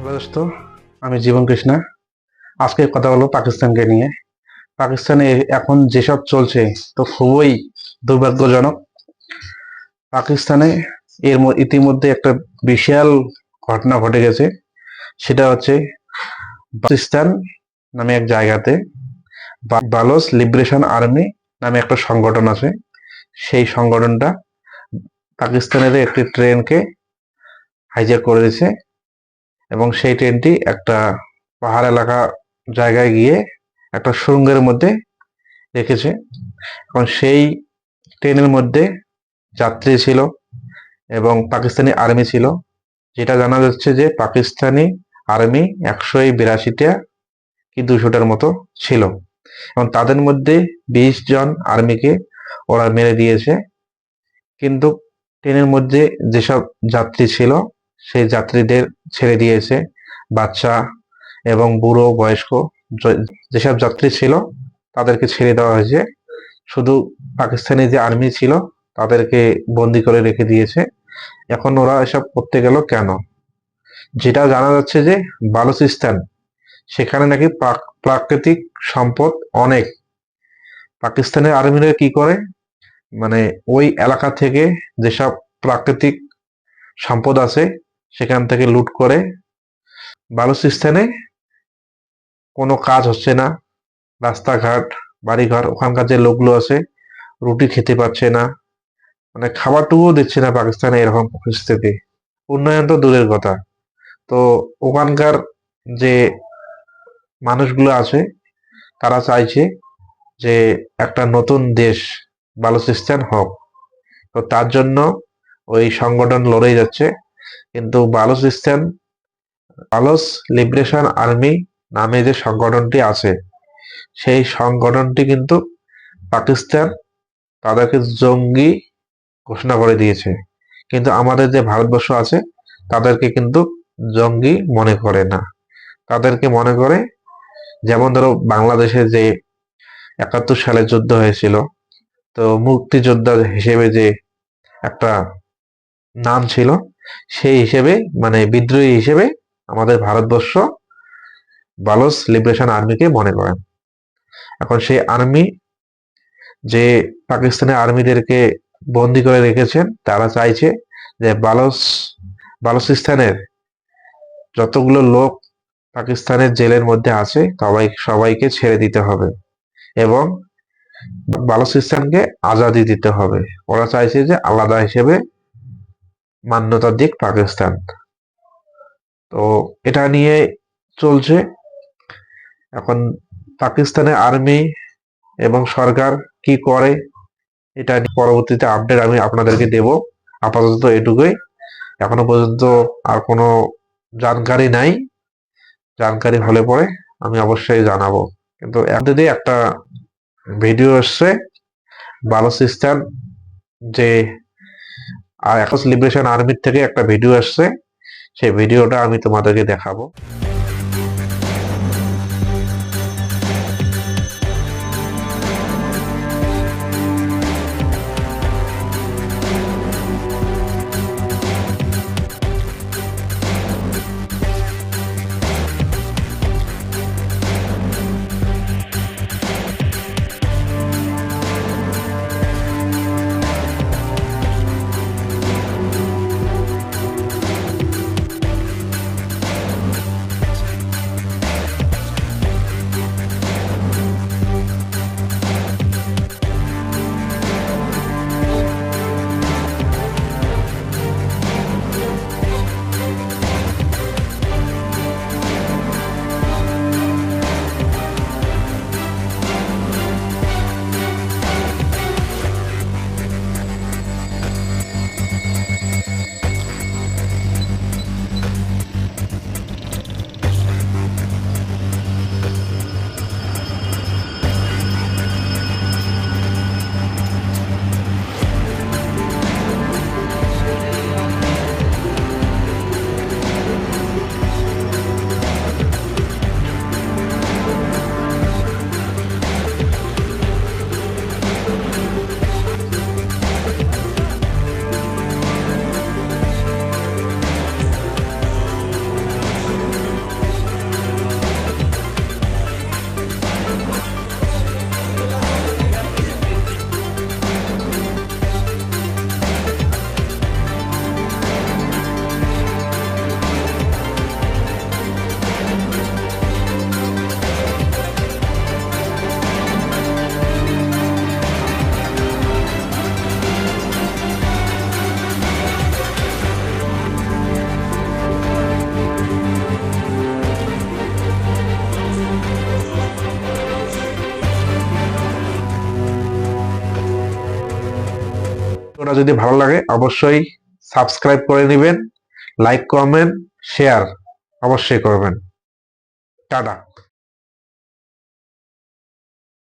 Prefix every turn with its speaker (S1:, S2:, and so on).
S1: Hello দোস্ত, আমি জীবন কৃষ্ণা। আজকে কথা হলো পাকিস্তানকে নিয়ে। পাকিস্তানে এখন যেসব চলছে, তো খুবই দুর্ভাগ্যজনক। পাকিস্তানে এর ইতিমধ্যে একটা বিশাল ঘটনা ঘটে গেছে। সেটা হচ্ছে পাকিস্তান নামে এক জায়গাতে বালোস লিবারেশন আর্মি নামে একটা সংগঠন আছে। সেই সংগঠনটা পাকিস্তানের একটি ট্রেনকে হাইজ্যাক করে দিয়েছে। এবং সেই ট্রেনটি একটা পাহাড় এলাকা জায়গায় গিয়ে একটা সুড়ঙ্গের মধ্যে রেখেছে। এবং সেই ট্রেনের মধ্যে যাত্রী ছিল এবং পাকিস্তানি আর্মি ছিল, যেটা জানা যাচ্ছে যে পাকিস্তানি আর্মি একশো বিরাশিটা কি দুশোটার মতো ছিল। এবং তাদের মধ্যে বিশ জন আর্মিকে ওরা মেরে দিয়েছে। কিন্তু ট্রেনের মধ্যে যেসব যাত্রী ছিল সেই যাত্রীদের ছেড়ে দিয়েছে। বাচ্চা এবং বুড়ো, বয়স্ক যেসব যাত্রী ছিল তাদেরকে ছেড়ে দেওয়া হয়েছে। শুধু পাকিস্তানি যে আর্মি ছিল তাদেরকে বন্দি করে রেখে দিয়েছে। এখন ওরা এসব করতে গেল কেন? যেটা জানা যাচ্ছে যে বালুচিস্তান, সেখানে নাকি প্রাক- প্রাকৃতিক সম্পদ অনেক। পাকিস্তানের আর্মিরা কি করে? মানে ওই এলাকা থেকে যেসব প্রাকৃতিক সম্পদ আছে সেখান থেকে লুট করে বালুচিস্তানে কোনো কাজ হচ্ছে না। রাস্তাঘাট, বাড়িঘর, ওখানকার যে লোকগুলো আছে, রুটি খেতে পাচ্ছে না। মানে খাবারটুকুও দিচ্ছে না পাকিস্তানে এরকম পরিস্থিতি উন্নয়ন তো দূরের কথা। তো ওখানকার যে মানুষগুলো আছে, তারা চাইছে যে একটা নতুন দেশ বালুচিস্তান হোক। তো তার জন্য ওই সংগঠন লড়েই যাচ্ছে। কিন্তু বালুচিস্তান বালুচ লিবারেশন আর্মি নামে যে সংগঠনটি আছে, সেই সংগঠনটি কিন্তু পাকিস্তান তাদেরকে জঙ্গি ঘোষণা করে দিয়েছে। কিন্তু আমাদের যে ভারতবর্ষ আছে, তাদেরকে কিন্তু জঙ্গি মনে করে না। তাদেরকে মনে করে, যেমন ধরো বাংলাদেশে যে একাত্তর সালে যুদ্ধ হয়েছিল, তো মুক্তিযোদ্ধা হিসেবে যে একটা নাম ছিল সেই হিসেবে মানে বিদ্রোহী হিসেবে আমাদের ভারতবর্ষ বালোস লিবারেশন আর্মিকে মনে করেন। এখন সেই আর্মি, যে পাকিস্তানের আর্মিদেরকে বন্দি করে রেখেছেন, তারা চাইছে যে বালোস বালুচিস্তানের যতগুলো লোক পাকিস্তানের জেলের মধ্যে আছে, সবাই, সবাইকে ছেড়ে দিতে হবে এবং বালুচিস্তানকে আজাদি দিতে হবে। ওরা চাইছে যে আলাদা হিসেবে মান্যতা দিক পাকিস্তান। তো এটা নিয়ে চলছে। এখন পাকিস্তানের আর্মি এবং সরকার কি করে, এটা পরবর্তীতে আপডেট আমি আপনাদেরকে দেব। আপাতত এটুকুই। এখনও পর্যন্ত আর কোনো জানকারি নাই। জানকারি হলে পরে আমি অবশ্যই জানাব। কিন্তু যদি একটা ভিডিও এসছে বালুচিস্তান যে আর এখন লিবারেশন আর্মির থেকে একটা ভিডিও আসছে। সেই ভিডিওটা আমি তোমাদেরকে দেখাবো। ওটা যদি ভালো লাগে অবশ্যই সাবস্ক্রাইব করে নেবেন লাইক কমেন্ট শেয়ার অবশ্যই করবেন। টাটা।